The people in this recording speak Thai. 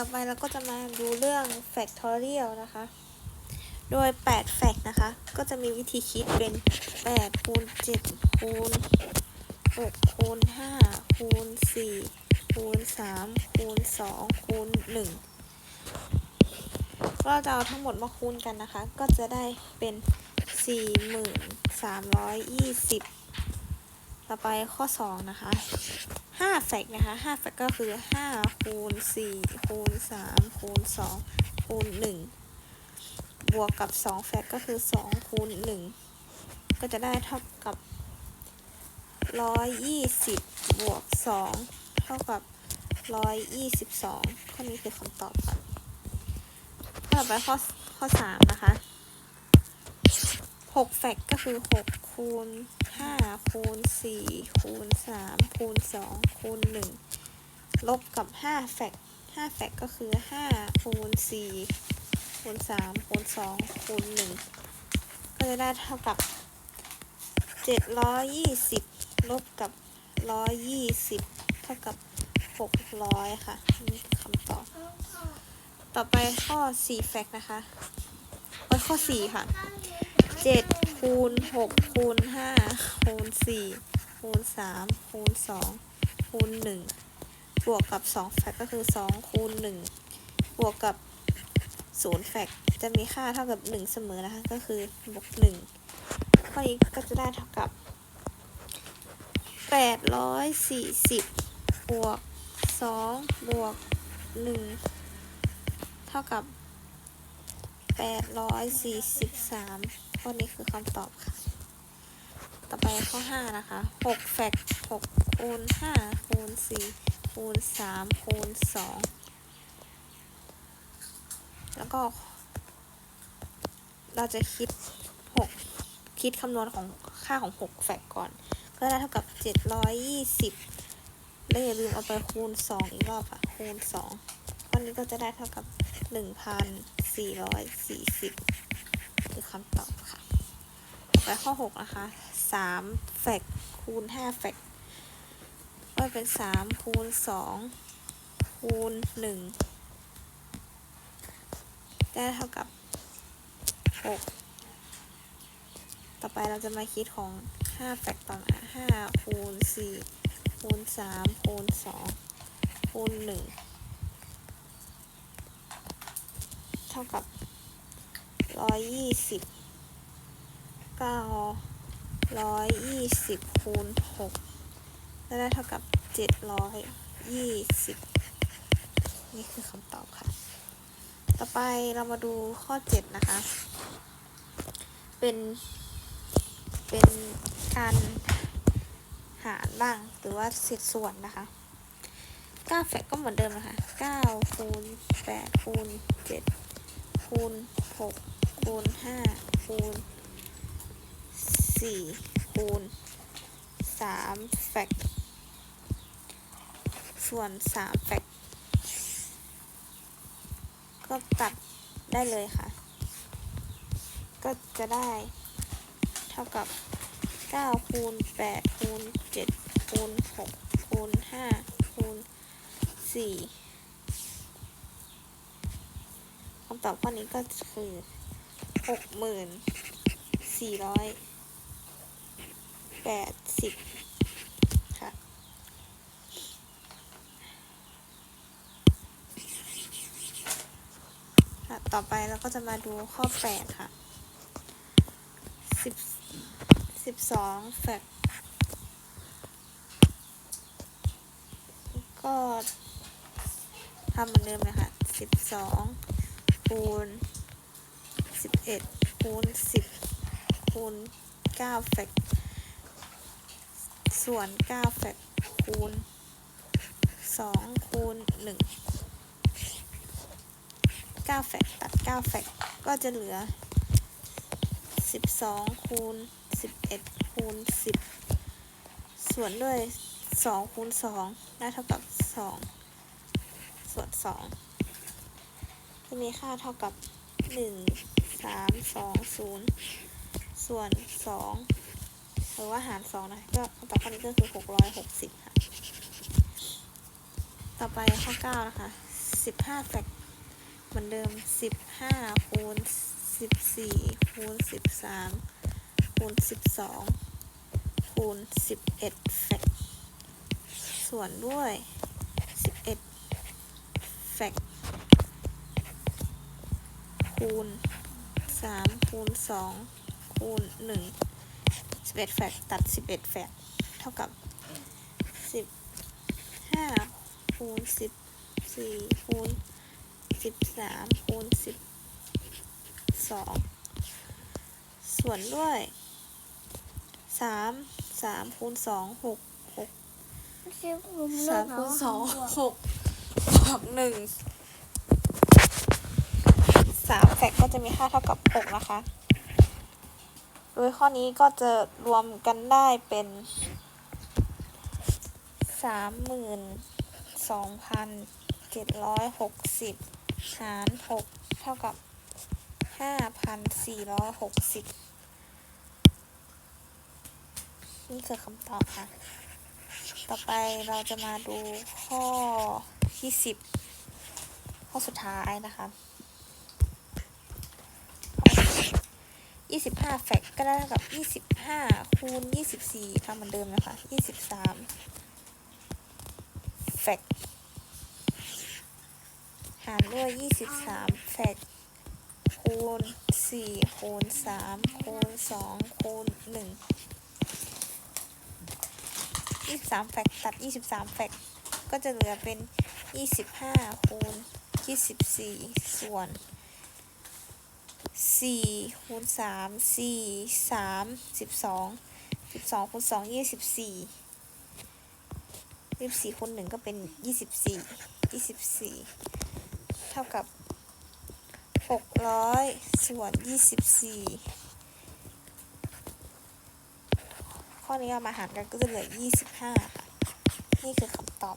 ต่อไปเราก็จะมาดูเรื่อง factorial นะคะ โดย8แฟกนะคะ ก็จะมีวิธีคิดเป็น 8 คูณ 7 คูณ 6 คูณ 5 คูณ 4 คูณ 3 คูณ 2 คูณ 1 ก็จะเอาทั้งหมดมาคูณกันนะคะ ก็จะได้เป็น 4320 ต่อไปข้อ 2 นะคะ5แฟกนะคะ5แฟกก็คือ5คูณ4คูณ3คูณ2คูณ1บวกกับ 2 แฟกก็คือ2คูณ1ก็จะได้เท่ากับ 120 บวก 2 เท่ากับ 122 ข้อนี้คือคำตอบค่ะต่อไปข้อข้อ 3 นะคะ 6แฟกก็คือ 6 คูณ 5 คูณ 4 คูณ 3 คูณ 2 คูณ 1 ลบกับ 5 แฟก5แฟกก็คือ 5 คูณ 4 คูณ 3 คูณ 2 คูณ 1 ก็จะได้เท่ากับ 720 ลบกับ 120 เท่ากับ 600 ค่ะ นี่คือคำตอบ ต่อไปข้อ 4 แฟกนะคะเอ้ยข้อ 4 ค่ะ 7คูณ6คูณ5คูณ4คูณ3คูณ2คูณ1บวกกับ2แฟกก็คือ2คูณ1บวกกับ0แฟกจะมีค่าเท่ากับ1เสมอนะคะ ก็คือบวก1ข้อนี้ก็จะได้เท่ากับ840บวก2บวก1เท่ากับ843 ข้อนี้คือคำตอบค่ะ ต่อไปข้อ 5 นะคะ 6 แฟก6คูณ5คูณ4คูณ3คูณ2แล้วก็ เราจะคิด 6 คิดคำนวณของค่าของ 6 แฟกก่อน ก็ได้เท่ากับ 720 แล้วอย่าลืมเอาไปคูณ 2 อีกรอบค่ะ คูณ 2 ข้อนี้ก็จะได้เท่ากับ 1,440 คือคำตอบค่ะไปข้อ 6 นะคะ3แฟกคูณ5แฟกก็เป็น 3 คูณ 2 คูณ 1 ได้เท่ากับ 6 ต่อไปเราจะมาคิดของ 5 แฟกต่อมา5คูณ 4 คูณ 3 คูณ 2 คูณ 1 เท่ากับ 120 9 120คูณ6ได้เท่ากับ720นี่คือคำตอบค่ะ ต่อไปเรามาดูข้อ7นะคะ เป็น เป็นการหารบ้างหรือว่าเศษส่วนนะคะ9แฟกก็เหมือนเดิมนะคะ9คูณ8คูณ7คูณ6 คูณ5คูณ4คูณ3แฟกส่วน3แฟกก็ตัดได้เลยค่ะ ก็จะได้เท่ากับ9คูณ8คูณ7คูณ6คูณ5คูณ4คำตอบข้อนี้ก็คือ หกหมื่นสี่ร้อยแปดสิบค่ะ ต่อไปเราก็จะมาดูข้อแปดค่ะสิบสิบสองแฟกก็ทำเหมือนเดิมเลยค่ะสิบสองคูณ 11คูณ10คูณ9แฟกส่วน9แฟกคูณ2คูณ1 9แฟกตัด9แฟกก็จะเหลือ12คูณ11คูณ10ส่วนด้วย2คูณ2ได้เท่ากับ2ส่วน2จะมีค่าเท่ากับ1 3 2 0ส่วน2หรือว่าหาร2นะก็คำตอบข้อนี้ก็คือ660ค่ะ ต่อไปข้อ9นะคะสิบห้าแฟกเหมือนเดิมสิบห้าคูณสิบสี่คูณสิบสามคูณสิบสองคูณสิบเอ็ดแฟกส่วนด้วยสิบเอ็ดแฟกคูณ สามคูณสองคูณหนึ่งสิบเอ็ดแฟกตัดสิบเอ็ดแฟกเท่ากับสิบห้าคูณสิบสี่คูณสิบสามคูณสิบสองส่วนด้วยสามสามคูณสองหกหกสามคูณสองหกบวกหนึ่ง สามแฟกก็จะมีค่าเท่ากับหกนะคะ โดยข้อนี้ก็จะรวมกันได้เป็นสามหมื่นสองพันเจ็ดร้อยหกสิบหารหกเท่ากับห้าพันสี่ร้อยหกสิบนี่คือคำตอบค่ะ ต่อไปเราจะมาดูข้อที่สิบข้อสุดท้ายนะคะ ยี่สิบห้าแฟกก็ได้เท่ากับยี่สิบห้าคูณยี่สิบสี่ทำเหมือนเดิมนะคะยี่สิบสามแฟกหารด้วยยี่สิบสามแฟกคูณสี่คูณสามคูณสองคูณหนึ่งยี่สิบสามแฟกตัดยี่สิบสามแฟกก็จะเหลือเป็นยี่สิบห้าคูณยี่สิบสี่ส่วน สี่คูณสามสี่สามสิบสองสิบสองคูณสองยี่สิบสี่ยี่สิบสี่คูณหนึ่งก็เป็นยี่สิบสี่ยี่สิบสี่เท่ากับหกร้อยส่วนยี่สิบสี่ข้อนี้เอามาหารกันก็จะเหลือ25ค่ะนี่คือคำตอบ